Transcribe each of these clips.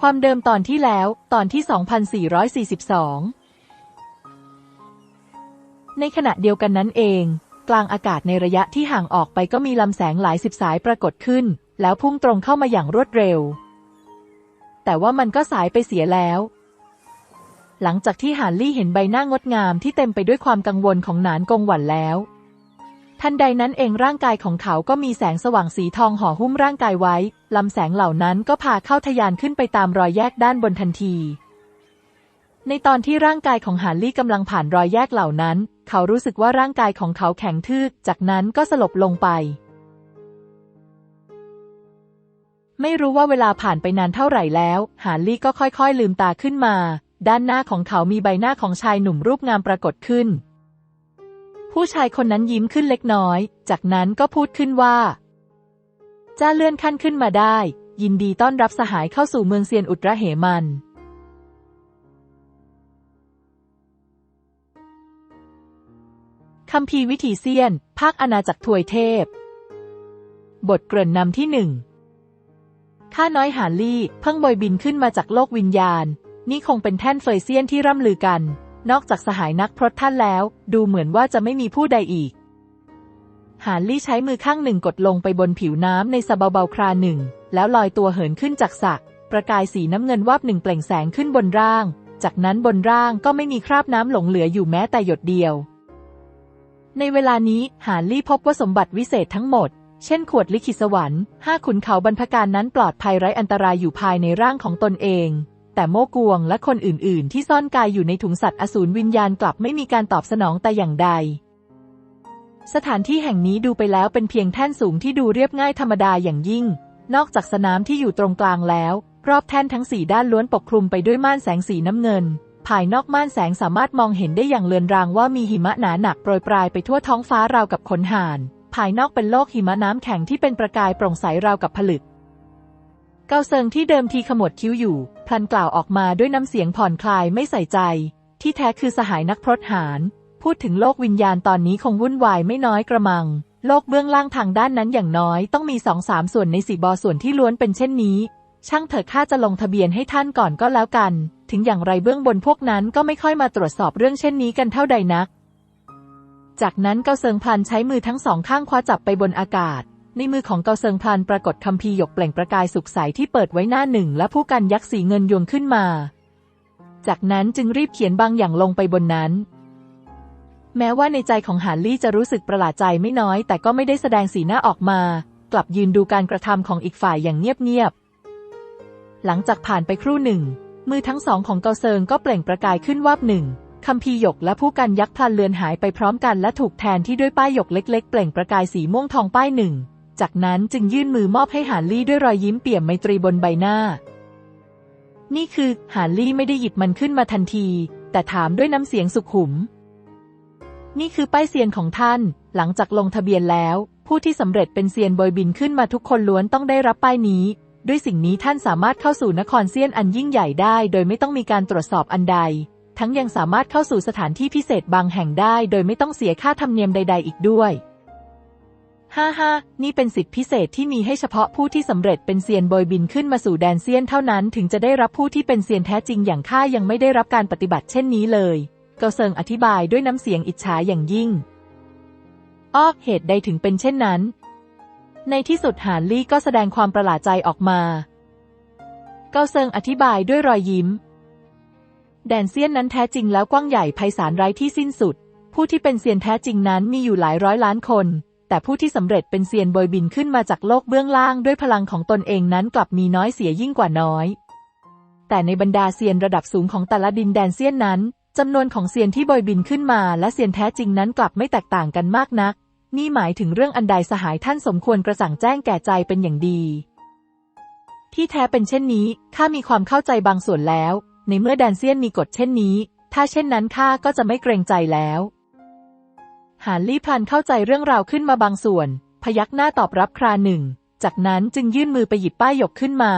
ความเดิมตอนที่แล้ว ตอนที่ 2442 ในขณะเดียวกันนั้นเอง กลางอากาศในระยะที่ห่างออกไปก็มีลำแสงหลายสิบสายปรากฏขึ้น แล้วพุ่งตรงเข้ามาอย่างรวดเร็ว แต่ว่ามันก็สายไปเสียแล้ว หลังจากที่หานลี่เห็นใบหน้างดงามที่เต็มไปด้วยความกังวลของหนานกงหวันแล้ว ทันใดนั้นเองร่างกายของเขาก็มีแสงสว่างสีทองห่อหุ้มร่างกายไว้ ลำแสงเหล่านั้นก็พาเข้าทะยานขึ้นไปตามรอยแยกด้านบนทันที ในตอนที่ร่างกายของหานลี่กำลังผ่านรอยแยกเหล่านั้น เขารู้สึกว่าร่างกายของเขาแข็งทื่อจากนั้นก็สลบลงไป ไม่รู้ว่าเวลาผ่านไปนานเท่าไหร่แล้วหานลี่ก็ค่อยๆ ลืมตาขึ้นมา ด้านหน้าของเขามีใบหน้าของชายหนุ่มรูปงามปรากฏขึ้น ผู้ชายคนนั้นยิ้มขึ้นเล็กน้อย จากนั้นก็พูดขึ้นว่าจ้าเลื่อนขั้นขึ้นมาได้ ยินดีต้อนรับสหายเข้าสู่เมืองเซียนอุตระเหมันคัมภีวิถีเซียน ภาคอาณาจักรถวยเทพ บทเกริ่นนำที่หนึ่ง ข้าน้อยหานลี่เพิ่งบอยบินขึ้นมาจากโลกวิญญาณ นี่คงเป็นแท่นเฟยเซียนที่ร่ำลือกัน นอกจากสหายนักพรตท่านแล้ว ดูเหมือนว่าจะไม่มีผู้ใดอีก หานลี่ใช้มือข้างหนึ่งกดลงไปบนผิวน้ำในสะเบาๆคราหนึ่ง แล้วลอยตัวเหินขึ้นจากสระประกายสีน้ำเงินวาบหนึ่งเปล่งแสงขึ้นบนร่าง จากนั้นบนร่างก็ไม่มีคราบน้ำหลงเหลืออยู่แม้แต่หยดเดียว ในเวลานี้หานลี่พบว่าสมบัติวิเศษทั้งหมด เช่นขวดลิขิตสวรรค์ห้าขุนเขาบรรพการนั้นปลอดภัยไร้อันตรายอยู่ภายในร่างของตนเอง แต่โมกวงและคนอื่น ๆ ที่ซ่อนกายอยู่ในถุงสัตว์อสูรวิญญาณกลับไม่มีการตอบสนองแต่อย่างใด สถานที่แห่งนี้ดูไปแล้วเป็นเพียงแท่นสูงที่ดูเรียบง่ายธรรมดาอย่างยิ่ง นอกจากสนามที่อยู่ตรงกลางแล้ว รอบแท่นทั้งสี่ด้านล้วนปกคลุมไปด้วยม่านแสงสีน้ำเงิน ภายนอกม่านแสงสามารถมองเห็นได้อย่างเลือนรางว่ามีหิมะหนาหนักโปรยปลายไปทั่วท้องฟ้าราวกับขนห่าน ภายนอกเป็นโลกหิมะน้ำแข็งที่เป็นประกายโปร่งใสราวกับผลึก เกาเซิงที่เดิมทีขมวดคิ้วอยู่ พลันกล่าวออกมาด้วยน้ำเสียงผ่อนคลายไม่ใส่ใจ ที่แท้คือสหายนักพรตหาร พูดถึงโลกวิญญาณตอนนี้คงวุ่นวายไม่น้อยกระมัง โลกเบื้องล่างทางด้านนั้นอย่างน้อยต้องมีสองสามส่วนในสี่บอส่วนที่ล้วนเป็นเช่นนี้ ช่างเถอะข้าจะลงทะเบียนให้ท่านก่อนก็แล้วกัน ถึงอย่างไรเบื้องบนพวกนั้นก็ไม่ค่อยมาตรวจสอบเรื่องเช่นนี้กันเท่าใดนัก จากนั้นเกาเซิงพลันใช้มือทั้งสองข้างคว้าจับไปบนอากาศ ในมือของเกาเซิงพลันปรากฏคัมภีหยกเปล่งประกายสุขใสที่เปิดไว้หน้าหนึ่ง และผู้กันยักษ์สีเงินยวงขึ้นมา จากนั้นจึงรีบเขียนบางอย่างลงไปบนนั้น แม้ว่าในใจของหานลี่จะรู้สึกประหลาดใจไม่น้อย แต่ก็ไม่ได้แสดงสีหน้าออกมา กลับยืนดูการกระทำของอีกฝ่ายอย่างเงียบๆหลังจากผ่านไปครู่หนึ่ง มือทั้งสองของเกาเซิงก็เปล่งประกายขึ้นวาบหนึ่งคัมภีหยกและผู้กันยักษ์พลันเลือนหายไปพร้อมกันและถูกแทนที่ด้วยป้ายหยกเล็ก ๆ เปล่งประกายสีม่วงทองป้ายหนึ่ง จากนั้นจึงยื่นมือมอบให้หานลี่ด้วยรอยยิ้มเปี่ยมไมตรีบนใบหน้า นี่คือหานลี่ไม่ได้หยิบมันขึ้นมาทันที แต่ถามด้วยน้ำเสียงสุขุม นี่คือป้ายเซียนของท่าน หลังจากลงทะเบียนแล้ว ผู้ที่สำเร็จเป็นเซียนบอยบินขึ้นมาทุกคนล้วนต้องได้รับป้ายนี้ ด้วยสิ่งนี้ท่านสามารถเข้าสู่นครเซียนอันยิ่งใหญ่ได้ โดยไม่ต้องมีการตรวจสอบอันใด ทั้งยังสามารถเข้าสู่สถานที่พิเศษบางแห่งได้ โดยไม่ต้องเสียค่าธรรมเนียมใด ๆ อีกด้วย ฮ่าฮ่านี่เป็นสิทธิพิเศษที่มีให้เฉพาะผู้ที่สำเร็จเป็นเซียนบอยบินขึ้นมาสู่แดนเซียนเท่านั้น ถึงจะได้รับผู้ที่เป็นเซียนแท้จริงอย่างข้ายังไม่ได้รับการปฏิบัติเช่นนี้เลย เกาเซิงอธิบายด้วยน้ำเสียงอิจฉาอย่างยิ่ง อ้อเหตุใดถึงเป็นเช่นนั้น ในที่สุดหานลี่ก็แสดงความประหลาดใจออกมา เกาเซิงอธิบายด้วยรอยยิ้ม แดนเซียนนั้นแท้จริงแล้วกว้างใหญ่ไพศาลไร้ที่สิ้นสุด ผู้ที่เป็นเซียนแท้จริงนั้นมีอยู่หลายร้อยล้านคน แต่ผู้ที่สำเร็จเป็นเซียนบอยบินขึ้นมาจากโลกเบื้องล่างด้วยพลังของตนเองนั้นกลับมีน้อยเสียยิ่งกว่าน้อย แต่ในบรรดาเซียนระดับสูงของแต่ละดินแดนเซียนนั้นจำนวนของเซียนที่บอยบินขึ้นมา และเซียนแท้จริงนั้นกลับไม่แตกต่างกันมากนัก นี่หมายถึงเรื่องอันใดสหายท่านสมควรกระจ่งแจ้งแก่ใจเป็นอย่างดี ที่แท้เป็นเช่นนี้ข้ามีความเข้าใจบางส่วนแล้ว ในเมื่อแดนเซียนมีกฎเช่นนี้ ถ้าเช่นนั้นข้าก็จะไม่เกรงใจแล้ว หานลี่พลันเข้าใจเรื่องราวขึ้นมาบางส่วน พยักหน้าตอบรับคราหนึ่ง จากนั้นจึงยื่นมือไปหยิบป้ายหยกขึ้นมา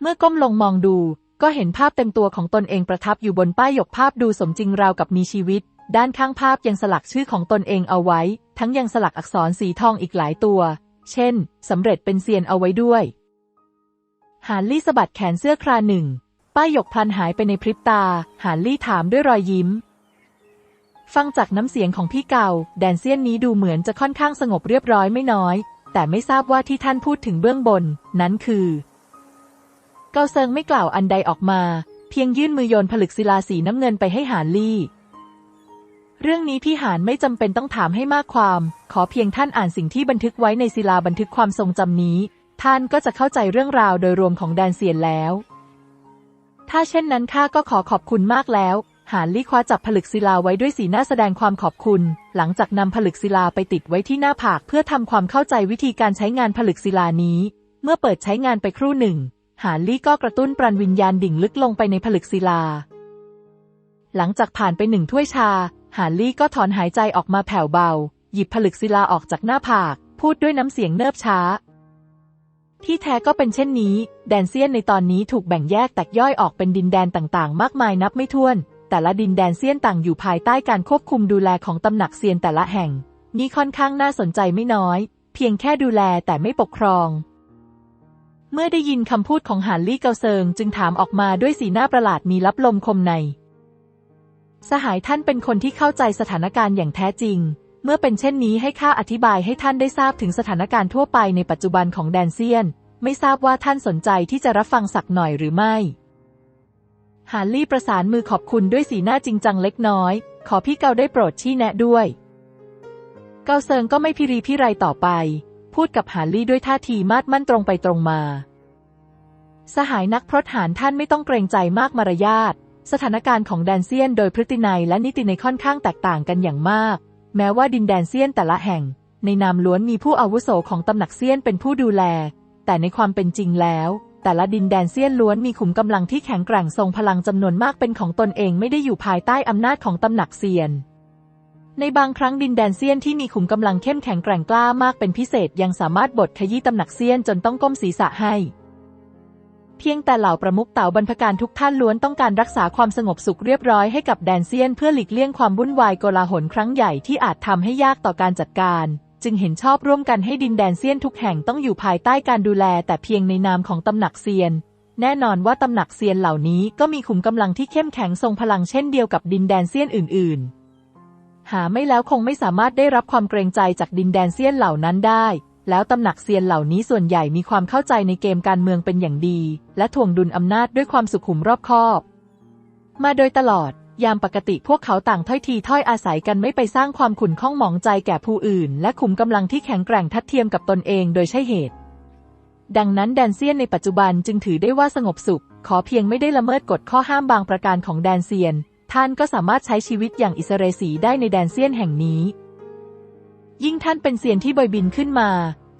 เมื่อก้มลงมองดูก็เห็นภาพเต็มตัวของตนเองประทับอยู่บนป้ายหยกภาพดูสมจริงราวกับมีชีวิต ด้านข้างภาพยังสลักชื่อของตนเองเอาไว้ ทั้งยังสลักอักษรสีทองอีกหลายตัว เช่นสำเร็จเป็นเซียนเอาไว้ด้วย หานลี่สะบัดแขนเสื้อคราหนึ่ง ป้ายหยกพลันหายไปในพริบตา หานลี่ถามด้วยรอยยิ้ม ฟังจากน้ำเสียงของพี่เกาแดนเซียนนี้ดูเหมือนจะค่อนข้างสงบเรียบร้อยไม่น้อย แต่ไม่ทราบว่าที่ท่านพูดถึงเบื้องบน นั้นคือ เกาเซิงไม่กล่าวอันใดออกมา เพียงยื่นมือโยนผลึกศิลาสีน้ำเงินไปให้หานลี่ เรื่องนี้พี่หานไม่จำเป็นต้องถามให้มากความ ขอเพียงท่านอ่านสิ่งที่บันทึกไว้ในศิลาบันทึกความทรงจำนี้ ท่านก็จะเข้าใจเรื่องราวโดยรวมของแดนเซียนแล้ว ถ้าเช่นนั้นข้าก็ขอขอบคุณมากแล้ว หานลี่คว้าจับผลึกศิลาไว้ด้วยสีหน้าแสดงความขอบคุณ หลังจากนำผลึกศิลาไปติดไว้ที่หน้าผากเพื่อทำความเข้าใจวิธีการใช้งานผลึกศิลานี้ เมื่อเปิดใช้งานไปครู่หนึ่ง หานลี่ก็กระตุ้นปรันวิญญาณดิ่งลึกลงไปในผลึกศิลา หลังจากผ่านไปหนึ่งถ้วยชา หานลี่ก็ถอนหายใจออกมาแผ่วเบา หยิบผลึกศิลาออกจากหน้าผาก พูดด้วยน้ำเสียงเนิบช้า ที่แท้ก็เป็นเช่นนี้ แดนเซียนในตอนนี้ถูกแบ่งแยกแตกย่อยออกเป็นดินแดนต่างๆ มากมายนับไม่ถ้วน แต่ละดินแดนเซียนต่างอยู่ภายใต้การควบคุมดูแลของตำหนักเซียนแต่ละแห่ง นี่ค่อนข้างน่าสนใจไม่น้อย เพียงแค่ดูแลแต่ไม่ปกครอง เมื่อได้ยินคำพูดของหานลี่เกาเซิงจึงถามออกมาด้วยสีหน้าประหลาดมีลับลมคมใน สหายท่านเป็นคนที่เข้าใจสถานการณ์อย่างแท้จริง เมื่อเป็นเช่นนี้ให้ข้าอธิบายให้ท่านได้ทราบถึงสถานการณ์ทั่วไปในปัจจุบันของแดนเซียน ไม่ทราบว่าท่านสนใจที่จะรับฟังสักหน่อยหรือไม่ หานลี่ประสานมือขอบคุณด้วยสีหน้าจริงจังเล็กน้อย ขอพี่เกาได้โปรดชี้แนะด้วย เกาเซิงก็ไม่พิรีพิไรต่อไป พูดกับหานลี่ด้วยท่าทีมาดมั่นตรงไปตรงมา สหายนักพรตหารท่านไม่ต้องเกรงใจมากมารยาท สถานการณ์ของแดนเซียนโดยพฤตินัยและนิติในยค่อนข้างแตกต่างกันอย่างมาก แม้ว่าดินแดนเซียนแต่ละแห่ง ในนามล้วนมีผู้อาวุโสของตำหนักเซียนเป็นผู้ดูแล แต่ในความเป็นจริงแล้ว แต่ละดินแดนเซียนล้วนมีขุมกำลังที่แข็งแกร่งทรงพลังจำนวนมากเป็นของตนเองไม่ได้อยู่ภายใต้อำนาจของตำหนักเซียน ในบางครั้งดินแดนเซียนที่มีขุมกำลังเข้มแข็งแกร่งกล้ามากเป็นพิเศษยังสามารถบดขยี้ตำหนักเซียนจนต้องก้มศีรษะให้ เพียงแต่เหล่าประมุขเต่าบรรพการทุกท่านล้วนต้องการรักษาความสงบสุขเรียบร้อยให้กับแดนเซียนเพื่อหลีกเลี่ยงความวุ่นวายโกลาหลครั้งใหญ่ที่อาจทำให้ยากต่อการจัดการ จึงเห็นชอบร่วมกันให้ดินแดนเซียนทุกแห่งต้องอยู่ภายใต้การดูแลแต่เพียงในนามของตำหนักเซียน แน่นอนว่าตำหนักเซียนเหล่านี้ก็มีขุมกำลังที่เข้มแข็งทรงพลังเช่นเดียวกับดินแดนเซียนอื่น ๆ หาไม่แล้วคงไม่สามารถได้รับความเกรงใจจากดินแดนเซียนเหล่านั้นได้ แล้วตำหนักเซียนเหล่านี้ส่วนใหญ่มีความเข้าใจในเกมการเมืองเป็นอย่างดี และถ่วงดุลอำนาจด้วยความสุขุมรอบคอบ มาโดยตลอด ยามปกติพวกเขาต่างถ้อยทีถ้อยอาศัยกันไม่ไปสร้างความขุ่นข้องหมองใจแก่ผู้อื่น และขุมกำลังที่แข็งแกร่งทัดเทียมกับตนเองโดยใช่เหตุ ดังนั้นแดนเซียนในปัจจุบันจึงถือได้ว่าสงบสุข ขอเพียงไม่ได้ละเมิดกฎข้อห้ามบางประการของแดนเซียน ท่านก็สามารถใช้ชีวิตอย่างอิสเรสีได้ในแดนเซียนแห่งนี้ ยิ่งท่านเป็นเซียนที่บอยบินขึ้นมา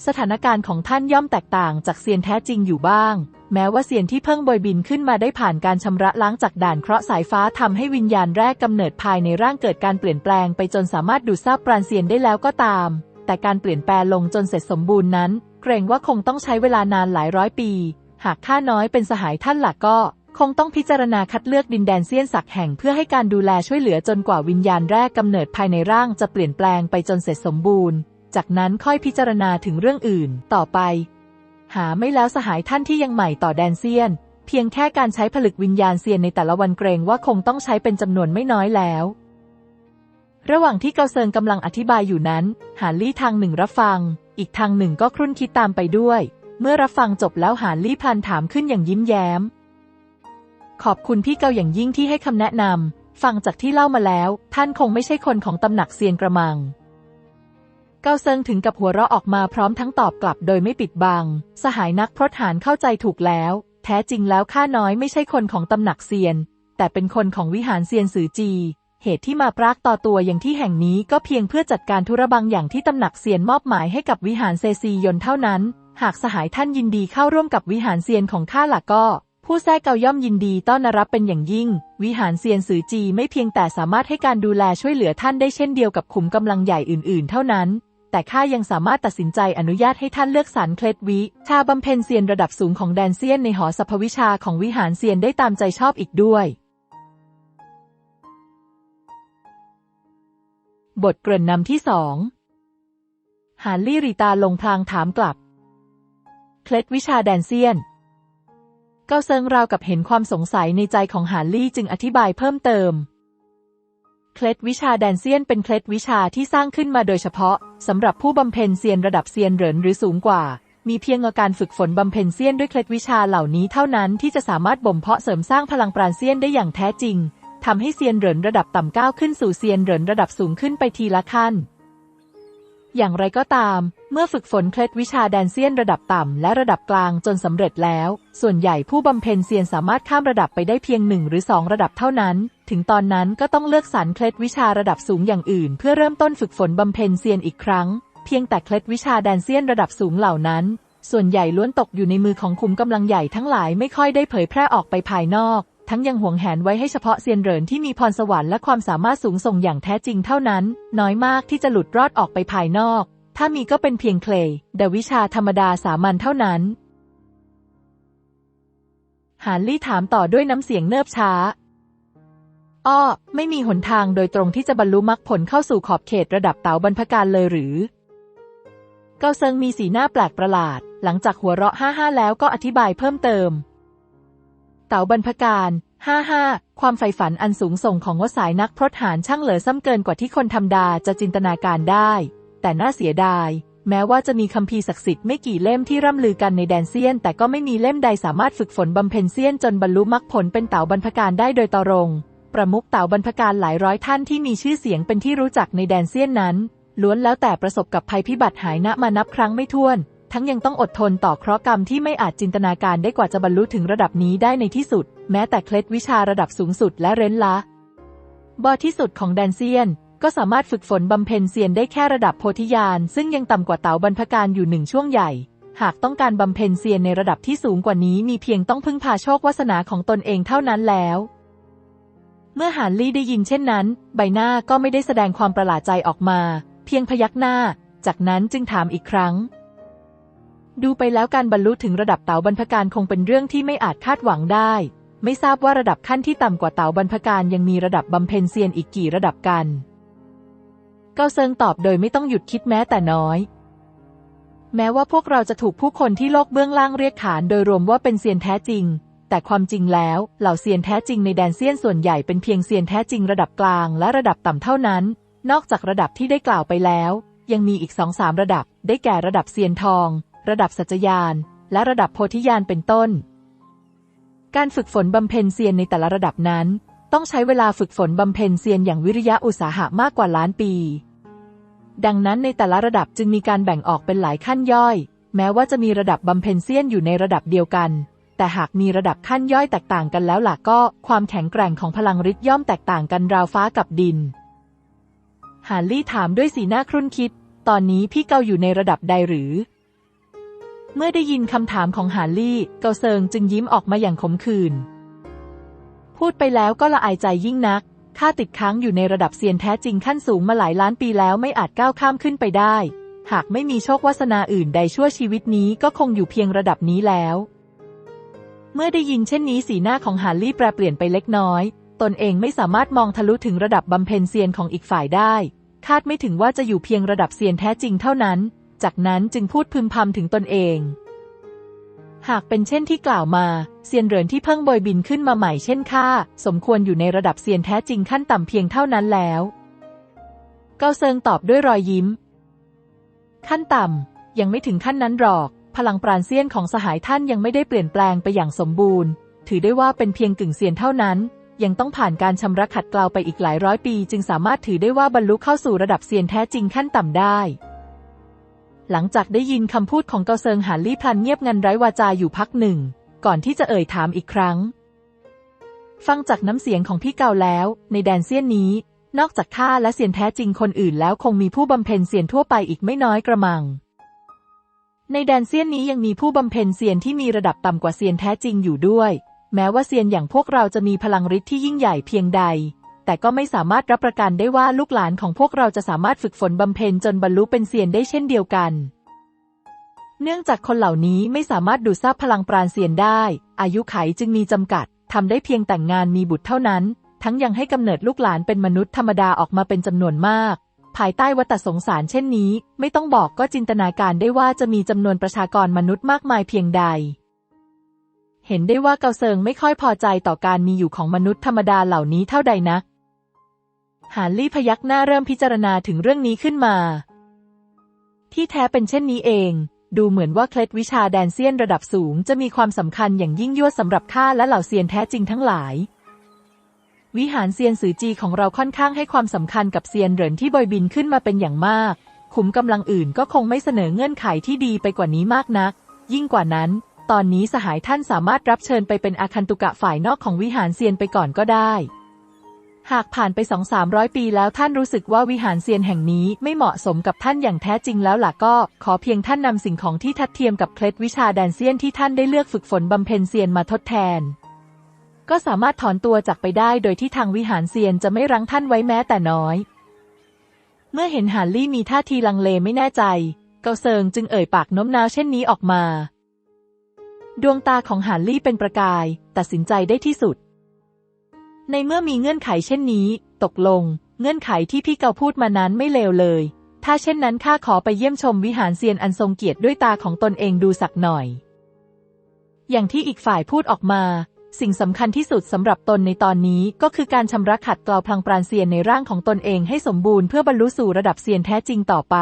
สถานการณ์ของท่านย่อมแตกต่างจากเซียนแท้จริงอยู่บ้าง แม้ว่าเซียนที่เพิ่งบอยบินขึ้นมาได้ผ่านการชำระล้างจากด่านเคราะห์สายฟ้าทำให้วิญญาณแรกกำเนิดภายในร่างเกิดการเปลี่ยนแปลงไปจนสามารถดูดซาบปราณเซียนได้แล้วก็ตาม แต่การเปลี่ยนแปลงลงจนเสร็จสมบูรณ์นั้น เกรงว่าคงต้องใช้เวลานานหลายร้อยปี หากข้าน้อยเป็นสหายท่านหลักก็คงต้องพิจารณาคัดเลือกดินแดนเซียนสักแห่งเพื่อให้การดูแลช่วยเหลือจนกว่าวิญญาณแรกกำเนิดภายในร่างจะเปลี่ยนแปลงไปจนเสร็จสมบูรณ์ จากนั้นค่อยพิจารณาถึงเรื่องอื่นต่อไป หาไม่แล้วสหายท่านที่ยังใหม่ต่อแดนเซียน เพียงแค่การใช้ผลึกวิญญาณเซียนในแต่ละวันเกรงว่าคงต้องใช้เป็นจำนวนไม่น้อยแล้ว ระหว่างที่เกาเซิงกำลังอธิบายอยู่นั้น หานลี่ทางหนึ่งรับฟัง อีกทางหนึ่งก็ครุ่นคิดตามไปด้วย เมื่อรับฟังจบแล้วหานลี่พลันถามขึ้นอย่างยิ้มแย้ม ขอบคุณพี่เกาอย่างยิ่งที่ให้คำแนะนำฟังจากที่เล่ามาแล้ว ท่านคงไม่ใช่คนของตำหนักเซียนกระมัง เกาเซิงถึงกับหัวเราะออกมาพร้อมทั้งตอบกลับโดยไม่ปิดบัง สหายนักพรตหารเข้าใจถูกแล้ว แท้จริงแล้วข้าน้อยไม่ใช่คนของตำหนักเซียน แต่เป็นคนของวิหารเซียนสือจี เหตุที่มาปรากต่อตัวอย่างที่แห่งนี้ก็เพียงเพื่อจัดการธุระบางอย่างที่ตำหนักเซียนมอบหมายให้กับวิหารเซซียนเท่านั้น หากสหายท่านยินดีเข้าร่วมกับวิหารเซียนของข้าหลักก็ผู้แท้เกาย่อมยินดีต้อนรับเป็นอย่างยิ่ง วิหารเซียนสือจีไม่เพียงแต่สามารถให้การดูแลช่วยเหลือท่านได้เช่นเดียวกับขุมกำลังใหญ่อื่น ๆ เท่านั้น แต่ข้ายังสามารถตัดสินใจอนุญาตให้ท่านเลือกสรรเคล็ดวิชาบำเพ็ญเซียนระดับสูงของแดนเซียนในหอสรรพวิชาของวิหารเซียนได้ตามใจชอบอีกด้วย บทเกริ่นนำที่สองหานลี่รีตาลงพลางถามกลับ เคล็ดวิชาแดนเซียน เกาเซิงราวกับเห็นความสงสัยในใจของหานลี่จึงอธิบายเพิ่มเติม เคล็ดวิชาแดนเซียนเป็นเคล็ดวิชาที่สร้างขึ้นมาโดยเฉพาะสำหรับผู้บำเพ็ญเซียนระดับเซียนเหรินหรือสูงกว่า มีเพียงอาการฝึกฝนบำเพ็ญเซียนด้วยเคล็ดวิชาเหล่านี้เท่านั้นที่จะสามารถบ่มเพาะเสริมสร้างพลังปราณเซียนได้อย่างแท้จริงทำให้เซียนเหรินระดับต่ำก้าวขึ้นสู่เซียนเหรินระดับสูงขึ้นไปทีละขั้น อย่างไรก็ตาม เมื่อฝึกฝนเคล็ดวิชาแดนเซียนระดับต่ำและระดับกลางจนสำเร็จแล้ว ส่วนใหญ่ผู้บำเพ็ญเซียนสามารถข้ามระดับไปได้เพียงหนึ่งหรือสองระดับเท่านั้น ถึงตอนนั้นก็ต้องเลือกสรรเคล็ดวิชาระดับสูงอย่างอื่น เพื่อเริ่มต้นฝึกฝนบำเพ็ญเซียนอีกครั้ง เพียงแต่เคล็ดวิชาแดนเซียนระดับสูงเหล่านั้น ส่วนใหญ่ล้วนตกอยู่ในมือของคุมกำลังใหญ่ทั้งหลายไม่ค่อยได้เผยแพร่ออกไปภายนอก ทั้งยังหวงแหนไว้ให้เฉพาะเซียนเหรินที่มีพรสวรรค์และความสามารถสูงส่งอย่างแท้จริงเท่านั้น น้อยมากที่จะหลุดรอดออกไปภายนอก ถ้ามีก็เป็นเพียงเคลย์เดวิชาธรรมดาสามัญเท่านั้น หานลี่ถามต่อด้วยน้ำเสียงเนิบช้า อ้อ ไม่มีหนทางโดยตรงที่จะบรรลุมรรคผลเข้าสู่ขอบเขตระดับเต๋าบรรพการเลยหรือ เกาเซิงมีสีหน้าแปลกประหลาด หลังจากหัวเราะห้าห้าแล้วก็อธิบายเพิ่มเติม เต๋าบรรพการห้าห้าความใฝ่ฝันอันสูงส่งของวสายนักพรตหารช่างเหลือซ้ำเกินกว่าที่คนธรรมดาจะจินตนาการได้ แต่น่าเสียดาย แม้ว่าจะมีคัมภีร์ศักดิ์สิทธิ์ไม่กี่เล่มที่ร่ำลือกันในแดนเซียน แต่ก็ไม่มีเล่มใดสามารถฝึกฝนบำเพ็ญเซียนจนบรรลุมรรคผลเป็นเต๋าบรรพการได้โดยตรงประมุขเต๋าบรรพการหลายร้อยท่านที่มีชื่อเสียงเป็นที่รู้จักในแดนเซียนนั้น ล้วนแล้วแต่ประสบกับภัยพิบัติหายนะมานับครั้งไม่ถ้วน ทั้งยังต้องอดทนต่อเคราะห์กรรมที่ไม่อาจจินตนาการได้กว่าจะบรรลุถึงระดับนี้ได้ในที่สุด แม้แต่เคล็ดวิชาระดับสูงสุดและเร้นละบอที่สุดของแดนเซียน ก็สามารถฝึกฝนบำเพ็ญเซียนได้แค่ระดับโพธิญาณซึ่งยังต่ำกว่าเต๋าบรรพการอยู่หนึ่งช่วงใหญ่ หากต้องการบำเพ็ญเซียนในระดับที่สูงกว่านี้มีเพียงต้องพึ่งพาโชควาสนาของตนเองเท่านั้นแล้วเมื่อหานลี่ได้ยินเช่นนั้น ใบหน้าก็ไม่ได้แสดงความประหลาดใจออกมา เพียงพยักหน้า จากนั้นจึงถามอีกครั้ง ดูไปแล้วการบรรลุถึงระดับเต๋าบรรพการคงเป็นเรื่องที่ไม่อาจคาดหวังได้ ไม่ทราบว่าระดับขั้นที่ต่ำกว่าเต๋าบรรพการยังมีระดับบำเพ็ญเซียนอีกกี่ระดับกัน เกาเซิงตอบโดยไม่ต้องหยุดคิดแม้แต่น้อย แม้ว่าพวกเราจะถูกผู้คนที่โลกเบื้องล่างเรียกขานโดยรวมว่าเป็นเซียนแท้จริง แต่ความจริงแล้วเหล่าเซียนแท้จริงในแดนเซียนส่วนใหญ่เป็นเพียงเซียนแท้จริงระดับกลางและระดับต่ำเท่านั้น นอกจากระดับที่ได้กล่าวไปแล้ว ยังมีอีกสองสามระดับ ได้แก่ระดับเซียนทอง ระดับสัจจยาน และระดับโพธิญาณเป็นต้น การฝึกฝนบำเพ็ญเซียนในแต่ละระดับนั้น ต้องใช้เวลาฝึกฝนบำเพ็ญเซียนอย่างวิริยะอุตสาหะมากกว่าล้านปี ดังนั้นในแต่ละระดับจึงมีการแบ่งออกเป็นหลายขั้นย่อย แม้ว่าจะมีระดับบำเพ็ญเซียนอยู่ในระดับเดียวกัน แต่หากมีระดับขั้นย่อยแตกต่างกันแล้วล่ะก็ความแข็งแกร่งของพลังฤทธิ์ย่อมแตกต่างกันราวฟ้ากับดินหานลี่ถามด้วยสีหน้าครุ่นคิด ตอนนี้พี่เกาอยู่ในระดับใดหรือ เมื่อได้ยินคำถามของหานลี่ เกาเซิงจึงยิ้มออกมาอย่างขมขื่น พูดไปแล้วก็ละอายใจยิ่งนัก ข้าติดค้างอยู่ในระดับเซียนแท้จริงขั้นสูงมาหลายล้านปีแล้วไม่อาจก้าวข้ามขึ้นไปได้ หากไม่มีโชควาสนาอื่นใดชั่วชีวิตนี้ก็คงอยู่เพียงระดับนี้แล้ว เมื่อได้ยินเช่นนี้สีหน้าของหานลี่แปรเปลี่ยนไปเล็กน้อย ตนเองไม่สามารถมองทะลุถึงระดับบำเพ็ญเซียนของอีกฝ่ายได้ คาดไม่ถึงว่าจะอยู่เพียงระดับเซียนแท้จริงเท่านั้น จากนั้นจึงพูดพึมพำถึงตนเอง หากเป็นเช่นที่กล่าวมา เซียนเหรินที่เพิ่งโบยบินขึ้นมาใหม่เช่นข้าสมควรอยู่ในระดับเซียนแท้จริงขั้นต่ำเพียงเท่านั้นแล้ว เกาเซิงตอบด้วยรอยยิ้ม ขั้นต่ำยังไม่ถึงขั้นนั้นหรอก พลังปราณเซียนของสหายท่านยังไม่ได้เปลี่ยนแปลงไปอย่างสมบูรณ์ ถือได้ว่าเป็นเพียงกึ่งเซียนเท่านั้นยังต้องผ่านการชำระขัดเกลาไปอีกหลายร้อยปี จึงสามารถถือได้ว่าบรรลุเข้าสู่ระดับเซียนแท้จริงขั้นต่ำได้ หลังจากได้ยินคำพูดของเกาเซิงหานลี่พลันเงียบงันไร้วาจาอยู่พักหนึ่ง ก่อนที่จะเอ่ยถามอีกครั้ง ฟังจากน้ำเสียงของพี่เกาแล้ว ในแดนเซียนนี้ นอกจากข้าและเซียนแท้จริงคนอื่นแล้วคงมีผู้บำเพ็ญเซียนทั่วไปอีกไม่น้อยกระมัง ในแดนเซียนนี้ยังมีผู้บำเพ็ญเซียนที่มีระดับต่ำกว่าเซียนแท้จริงอยู่ด้วย แม้ว่าเซียนอย่างพวกเราจะมีพลังฤทธิ์ที่ยิ่งใหญ่เพียงใด แต่ก็ไม่สามารถรับประกันได้ว่าลูกหลานของพวกเราจะสามารถฝึกฝนบำเพ็ญจนบรรลุเป็นเซียนได้เช่นเดียวกัน เนื่องจากคนเหล่านี้ไม่สามารถดูดซับพลังปราณเซียนได้ อายุไขจึงมีจำกัดทำได้เพียงแต่งงานมีบุตรเท่านั้น ทั้งยังให้กำเนิดลูกหลานเป็นมนุษย์ธรรมดาออกมาเป็นจำนวนมาก ภายใต้วัฏสงสารเช่นนี้ ไม่ต้องบอกก็จินตนาการได้ว่าจะมีจำนวนประชากรมนุษย์มากมายเพียงใดเหห็นได้ว่าเกาเซิงไม่ค่อยพอใจต่อการมีอยู่ของมนุษย์ธรรมดาเหล่านี้เท่าใดนัก หานลี่พยักหน้าเริ่มพิจารณาถึงเรื่องนี้ขึ้นมา ที่แท้เป็นเช่นนี้เอง ดูเหมือนว่าเคล็ดวิชาแดนเซียนระดับสูงจะมีความสำคัญอย่างยิ่งยวดสำหรับข้าและเหล่าเซียนแท้จริงทั้งหลาย วิหารเซียนสือจีของเราค่อนข้างให้ความสำคัญกับเซียนเหรินที่บอยบินขึ้นมาเป็นอย่างมาก ขุมกำลังอื่นก็คงไม่เสนอเงื่อนไขที่ดีไปกว่านี้มากนัก ยิ่งกว่านั้น ตอนนี้สหายท่านสามารถรับเชิญไปเป็นอาคันตุกะฝ่ายนอกของวิหารเซียนไปก่อนก็ได้ หากผ่านไปสองสามร้อยปีแล้วท่านรู้สึกว่าวิหารเซียนแห่งนี้ไม่เหมาะสมกับท่านอย่างแท้จริงแล้วล่ะก็ ขอเพียงท่านนำสิ่งของที่ทัดเทียมกับเคล็ดวิชาแดนเซียนที่ท่านได้เลือกฝึกฝนบำเพ็ญเซียนมาทดแทน ก็สามารถถอนตัวจากไปได้โดยที่ทางวิหารเซียนจะไม่รั้งท่านไว้แม้แต่น้อย เมื่อเห็นหานลี่มีท่าทีลังเลไม่แน่ใจ เกาเซิงจึงเอ่ยปากโน้มน้าวเช่นนี้ออกมา ดวงตาของหานลี่เป็นประกาย ตัดสินใจได้ที่สุด ในเมื่อมีเงื่อนไขเช่นนี้ ตกลง เงื่อนไขที่พี่เกาพูดมานั้นไม่เลวเลย ถ้าเช่นนั้นข้าขอไปเยี่ยมชมวิหารเซียนอันทรงเกียรติด้วยตาของตนเองดูสักหน่อย อย่างที่อีกฝ่ายพูดออกมา สิ่งสำคัญที่สุดสำหรับตนในตอนนี้ก็คือการชำระขัดเกลาพลังปราณเซียนในร่างของตนเองให้สมบูรณ์เพื่อบรรลุสู่ระดับเซียนแท้จริงต่อไป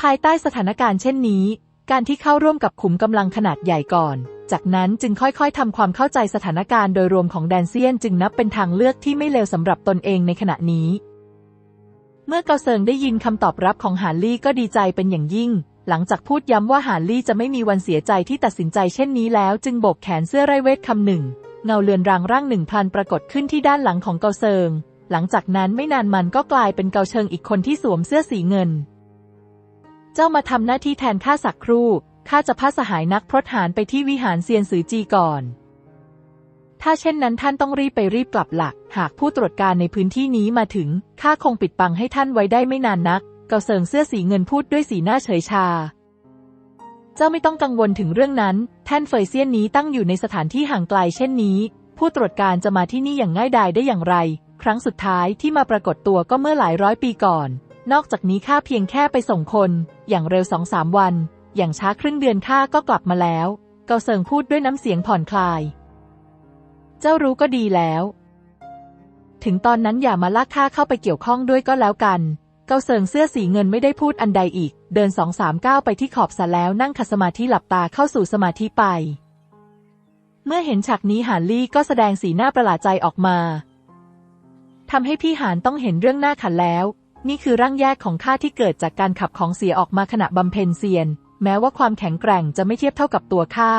ภายใต้สถานการณ์เช่นนี้ การที่เข้าร่วมกับขุมกำลังขนาดใหญ่ก่อน จากนั้นจึงค่อยๆทำความเข้าใจสถานการณ์โดยรวมของแดนเซียนจึงนับเป็นทางเลือกที่ไม่เลวสำหรับตนเองในขณะนี้ เมื่อเกาเซิงได้ยินคำตอบรับของหานลี่ก็ดีใจเป็นอย่างยิ่ง หลังจากพูดย้ำว่าหานลี่จะไม่มีวันเสียใจที่ตัดสินใจเช่นนี้แล้ว จึงโบกแขนเสื้อไรเวทคำหนึ่ง เงาเลือนรางร่างหนึ่งพันปรากฏขึ้นที่ด้านหลังของเกาเซิง หลังจากนั้นไม่นานมันก็กลายเป็นเกาเชิงอีกคนที่สวมเสื้อสีเงิน เจ้ามาทำหน้าที่แทนข้าสักครู่ ข้าจะพาสหายนักพรตหารไปที่วิหารเซียนสือจีก่อน ถ้าเช่นนั้นท่านต้องรีบไปรีบกลับหลัก หากผู้ตรวจการในพื้นที่นี้มาถึง ข้าคงปิดบังให้ท่านไว้ได้ไม่นานนัก เกาเซิงเสื้อสีเงินพูดด้วยสีหน้าเฉยชา เจ้าไม่ต้องกังวลถึงเรื่องนั้น แท่นเฟยเซียนนี้ตั้งอยู่ในสถานที่ห่างไกลเช่นนี้ ผู้ตรวจการจะมาที่นี่อย่างง่ายดายได้อย่างไร ครั้งสุดท้ายที่มาปรากฏตัวก็เมื่อหลายร้อยปีก่อน นอกจากนี้ข้าเพียงแค่ไปส่งคน อย่างเร็วสองสามวัน อย่างช้าครึ่งเดือนข้าก็กลับมาแล้ว เกาเซิงพูดด้วยน้ำเสียงผ่อนคลาย เจ้ารู้ก็ดีแล้ว ถึงตอนนั้นอย่ามาลากข้าเข้าไปเกี่ยวข้องด้วยก็แล้วกัน เกาเซิงเสื้อสีเงินไม่ได้พูดอันใดอีก เดินสองสามก้าวไปที่ขอบสระแล้วนั่งขัดสมาธิหลับตาเข้าสู่สมาธิไป เมื่อเห็นฉากนี้หานลี่ก็แสดงสีหน้าประหลาดใจออกมาทำให้พี่หานต้องเห็นเรื่องหน้าขันแล้ว นี่คือร่างแยกของข้าที่เกิดจากการขับของเสียออกมาขณะบำเพ็ญเซียน แม้ว่าความแข็งแกร่งจะไม่เทียบเท่ากับตัวข้า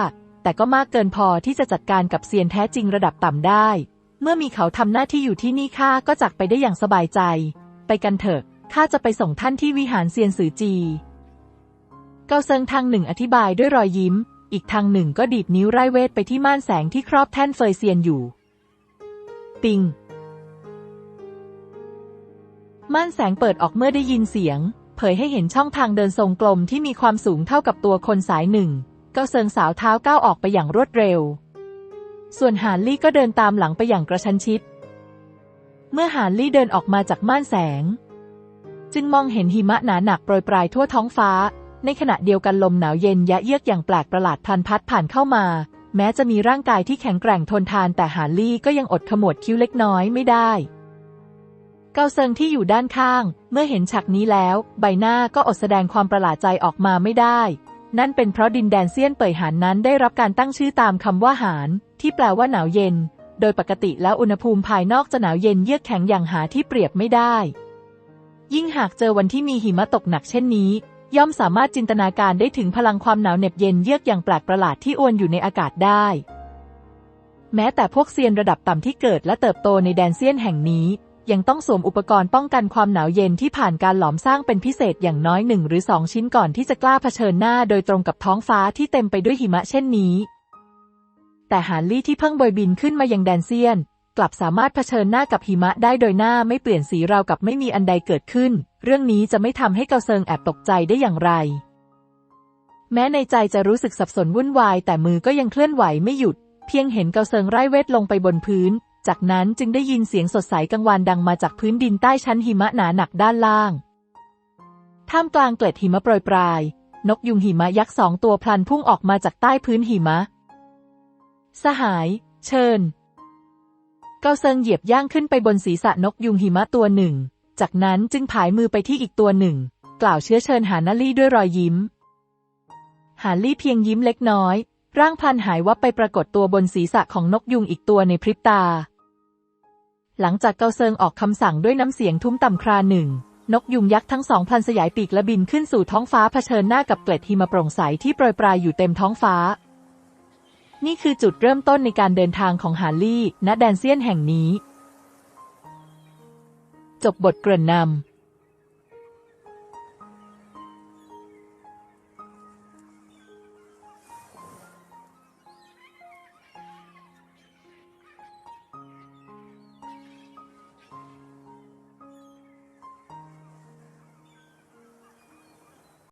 แต่ก็มากเกินพอที่จะจัดการกับเซียนแท้จริงระดับต่ำได้ เมื่อมีเขาทำหน้าที่อยู่ที่นี่ข้าก็จักไปได้อย่างสบายใจ ไปกันเถอะข้าจะไปส่งท่านที่วิหารเซียนสือจี เกาเซิงทางหนึ่งอธิบายด้วยรอยยิ้ม อีกทางหนึ่งก็ดีดนิ้วไร้เวทไปที่ม่านแสงที่ครอบแท่นเฟยเซียนอยู่ ปิงม่านแสงเปิดออกเมื่อได้ยินเสียง ผยให้เห็นช่องทางเดินทรงกลมที่มีความสูงเท่ากับตัวคนสายหนึ่ง เกาเซิงสาวเท้าก้าวออกไปอย่างรวดเร็ว ส่วนหานลี่ก็เดินตามหลังไปอย่างกระชั้นชิด เมื่อหานลี่เดินออกมาจากม่านแสง จึงมองเห็นหิมะหนาหนักโปรยปลายทั่วท้องฟ้า ในขณะเดียวกันลมหนาวเย็นยะเยือกอย่างแปลกประหลาดพลันพัดผ่านเข้ามา แม้จะมีร่างกายที่แข็งแกร่งทนทานแต่หานลี่ก็ยังอดขมวดคิ้วเล็กน้อยไม่ได้ เกาเซิงที่อยู่ด้านข้าง เมื่อเห็นฉากนี้แล้ว ใบหน้าก็อดแสดงความประหลาดใจออกมาไม่ได้ นั่นเป็นเพราะดินแดนเซียนเป่ยหานนั้นได้รับการตั้งชื่อตามคำว่าหาน ที่แปลว่าหนาวเย็น โดยปกติแล้วอุณหภูมิภายนอกจะหนาวเย็นเยือกแข็งอย่างหาที่เปรียบไม่ได้ ยิ่งหากเจอวันที่มีหิมะตกหนักเช่นนี้ ย่อมสามารถจินตนาการได้ถึงพลังความหนาวเหน็บเย็นเยือกอย่างแปลกประหลาดที่อวนอยู่ในอากาศได้แม้แต่พวกเซียนระดับต่ำที่เกิดและเติบโตในแดนเซียนแห่งนี้ ยังต้องสวมอุปกรณ์ป้องกันความหนาวเย็นที่ผ่านการหลอมสร้างเป็นพิเศษอย่างน้อยหนึ่งหรือสองชิ้นก่อนที่จะกล้าเผชิญหน้าโดยตรงกับท้องฟ้าที่เต็มไปด้วยหิมะเช่นนี้ แต่หานลี่ที่เพิ่งบอยบินขึ้นมายังแดนเซียน กลับสามารถเผชิญหน้ากับหิมะได้โดยหน้าไม่เปลี่ยนสีราวกับไม่มีอันใดเกิดขึ้น เรื่องนี้จะไม่ทำให้เกาเซิงแอบตกใจได้อย่างไรแม้ในใจจะรู้สึกสับสนวุ่นวาย แต่มือก็ยังเคลื่อนไหวไม่หยุด เพียงเห็นเกาเซิงไร้เวทลงไปบนพื้น จากนั้นจึงได้ยินเสียงสดใสกังวานดังมาจากพื้นดินใต้ชั้นหิมะหนาหนักด้านล่าง ท่ามกลางเกล็ดหิมะโปรยปลาย นกยุงหิมะยักษ์สองตัวพลันพุ่งออกมาจากใต้พื้นหิมะ สหาย เชิญ เกาเซิงเหยียบย่างขึ้นไปบนศีรษะนกยุงหิมะตัวหนึ่ง จากนั้นจึงผายมือไปที่อีกตัวหนึ่ง กล่าวเชื้อเชิญหานาลี่ด้วยรอยยิ้ม หาลี่เพียงยิ้มเล็กน้อย ร่างพลันหายวับไปปรากฏตัวบนศีรษะของนกยุงอีกตัวในพริบตา หลังจากเกาเซิงออกคำสั่งด้วยน้ำเสียงทุ้มต่ำคราหนึ่ง นกยุงยักษ์ทั้งสองพันสยายปีกและบินขึ้นสู่ท้องฟ้าเผชิญหน้ากับเกล็ดหิมะโปร่งใสที่โปรยปลายอยู่เต็มท้องฟ้า นี่คือจุดเริ่มต้นในการเดินทางของฮาร์ลี่ณแดนเซียนแห่งนี้ จบบทเกริ่นนำ